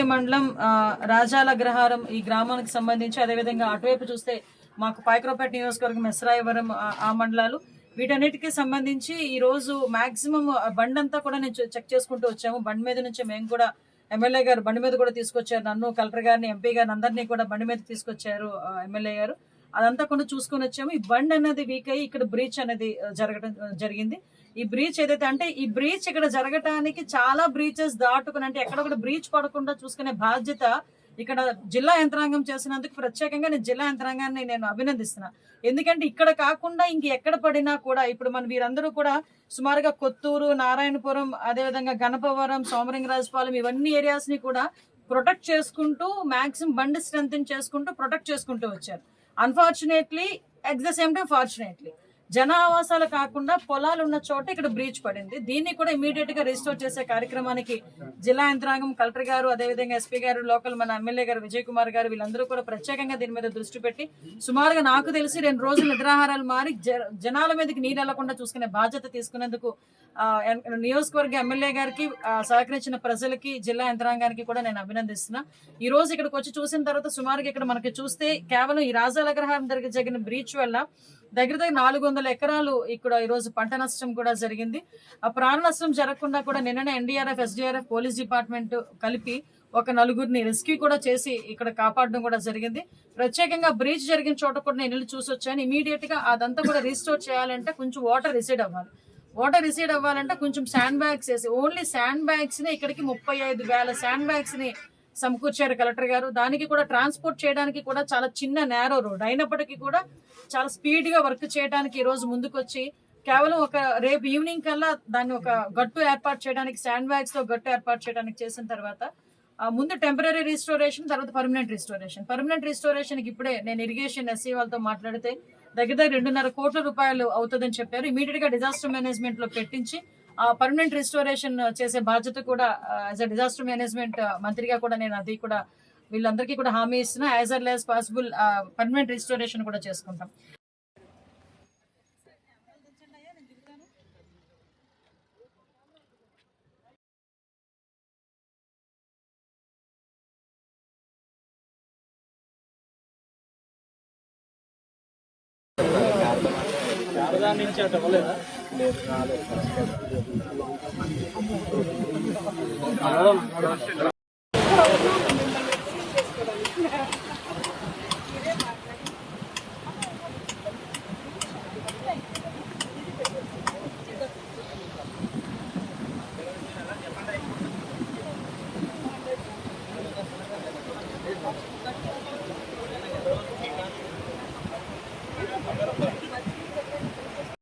మండలం రాజాల గ్రహారం ఈ గ్రామానికి సంబంధించి అదేవిధంగా అటువైపు చూస్తే మాకు పాయకరావుపేట నియోజకవర్గం ఎస్రాయవరం ఆ- మండలాలు. వీటన్నిటికీ సంబంధించి ఈ రోజు మాక్సిమం బండి అంతా కూడా నేను చె- చెక్ చేసుకుంటూ వచ్చాము. బండి మీద నుంచి మేము కూడా ఎమ్మెల్యే గారు బండి మీద కూడా తీసుకొచ్చారు. నన్ను కలెక్టర్ గారిని ఎంపీ గారిని అందరినీ కూడా బండి మీద తీసుకొచ్చారు ఎమ్మెల్యే గారు. అదంతా కూడా చూసుకొని వచ్చాము. ఈ బండి అనేది వీక్ అయ్యి ఇక్కడ బ్రీచ్ అనేది జరగడం జరిగింది. ఈ బ్రీచ్ ఏదైతే అంటే ఈ బ్రీచ్ ఇక్కడ జరగటానికి చాలా బ్రీచెస్ దాటుకుని అంటే ఎక్కడ కూడా బ్రీచ్ పడకుండా చూసుకునే బాధ్యత ఇక్కడ జిల్లా యంత్రాంగం చేసినందుకు ప్రత్యేకంగా నేను జిల్లా యంత్రాంగాన్ని నేను అభినందిస్తున్నా. ఎందుకంటే ఇక్కడ కాకుండా ఇంక ఎక్కడ పడినా కూడా ఇప్పుడు మన వీరందరూ కూడా సుమారుగా కొత్తూరు నారాయణపురం అదేవిధంగా గణపవరం సోమరింగరాజపాలెం ఇవన్నీ ఏరియాస్ని కూడా ప్రొటెక్ట్ చేసుకుంటూ మాక్సిమం బండి స్ట్రెంగ్ చేసుకుంటూ ప్రొటెక్ట్ చేసుకుంటూ వచ్చారు. unfortunately at the same time fortunately. జన ఆవాసాలు కాకుండా పొలాలు ఉన్న చోట ఇక్కడ బ్రీచ్ పడింది. దీన్ని కూడా ఇమీడియట్గా రిజిస్టర్ చేసే కార్యక్రమానికి జిల్లా యంత్రాంగం కలెక్టర్ గారు అదేవిధంగా ఎస్పీ గారు లోకల్ మన ఎమ్మెల్యే గారు విజయ్ కుమార్ గారు వీళ్ళందరూ కూడా ప్రత్యేకంగా దీని మీద దృష్టి పెట్టి సుమారుగా నాకు తెలిసి రెండు రోజులు నిద్రాహారాలు మారి జనాల మీదకి నీరు వెళ్ళకుండా చూసుకునే బాధ్యత తీసుకునేందుకు నియోజకవర్గ ఎమ్మెల్యే గారికి సహకరించిన ప్రజలకి జిల్లా యంత్రాంగానికి కూడా నేను అభినందిస్తున్నా. ఈ రోజు ఇక్కడికి వచ్చి చూసిన తర్వాత సుమారుగా ఇక్కడ మనకి చూస్తే కేవలం ఈ రాజాలగ్రహారం దగ్గర జరిగిన బ్రీచ్ వల్ల దగ్గర దగ్గర నాలుగు వందల ఎకరాలు ఇక్కడ ఈరోజు పంట నష్టం కూడా జరిగింది. ఆ ప్రాణ నష్టం జరగకుండా కూడా నిన్ననే ఎన్డీఆర్ఎఫ్ ఎస్డీఆర్ఎఫ్ పోలీస్ డిపార్ట్మెంట్ కలిపి ఒక నలుగురిని రెస్క్యూ కూడా చేసి ఇక్కడ కాపాడడం కూడా జరిగింది. ప్రత్యేకంగా బ్రీచ్ జరిగిన చోట కూడా నేను వెళ్ళి చూసి వచ్చాను. ఇమీడియట్గా అదంతా కూడా రీస్టోర్ చేయాలంటే కొంచెం వాటర్ రిసీడ్ అవ్వాలి. వాటర్ రిసీడ్ అవ్వాలంటే కొంచెం శాండ్ బ్యాగ్స్ వేసి ఓన్లీ శాండ్ బ్యాగ్స్ని ఇక్కడికి ముప్పై ఐదు వేల శాండ్ బ్యాగ్స్ని సమకూర్చారు కలెక్టర్ గారు. దానికి కూడా ట్రాన్స్పోర్ట్ చేయడానికి కూడా చాలా చిన్న నేరో రోడ్ అయినప్పటికీ కూడా చాలా స్పీడ్గా వర్క్ చేయడానికి ఈ రోజు ముందుకొచ్చి కేవలం ఒక రేపు ఈవినింగ్ కల్లా దాన్ని ఒక గట్టు ఏర్పాటు చేయడానికి శాండ్ బ్యాగ్స్తో గట్టు ఏర్పాటు చేయడానికి చేసిన తర్వాత ఆ, ముందు టెంపరీ రిస్టోరేషన్ తర్వాత పర్మనెంట్ రిస్టోరేషన్ పర్మనెంట్ రిస్టోరేషన్కి ఇప్పుడే నేను ఇరిగేషన్ ఎస్సీ వాళ్ళతో మాట్లాడితే దగ్గర దగ్గర రెండున్నర కోట్ల రూపాయలు అవుతుందని చెప్పారు. ఇమీడియట్గా డిజాస్టర్ మేనేజ్మెంట్లో పెట్టించి పర్మనెంట్ రిస్టోరేషన్ చేసే బాధ్యత కూడా యాజ్ అ డిజాస్టర్ మేనేజ్మెంట్ మంత్రిగా కూడా నేను అది కూడా వీళ్ళందరికీ కూడా హామీ ఇస్తున్నా. As early as possible permanent restoration కూడా చేసుకుంటాం. వరదా నుంచి అటు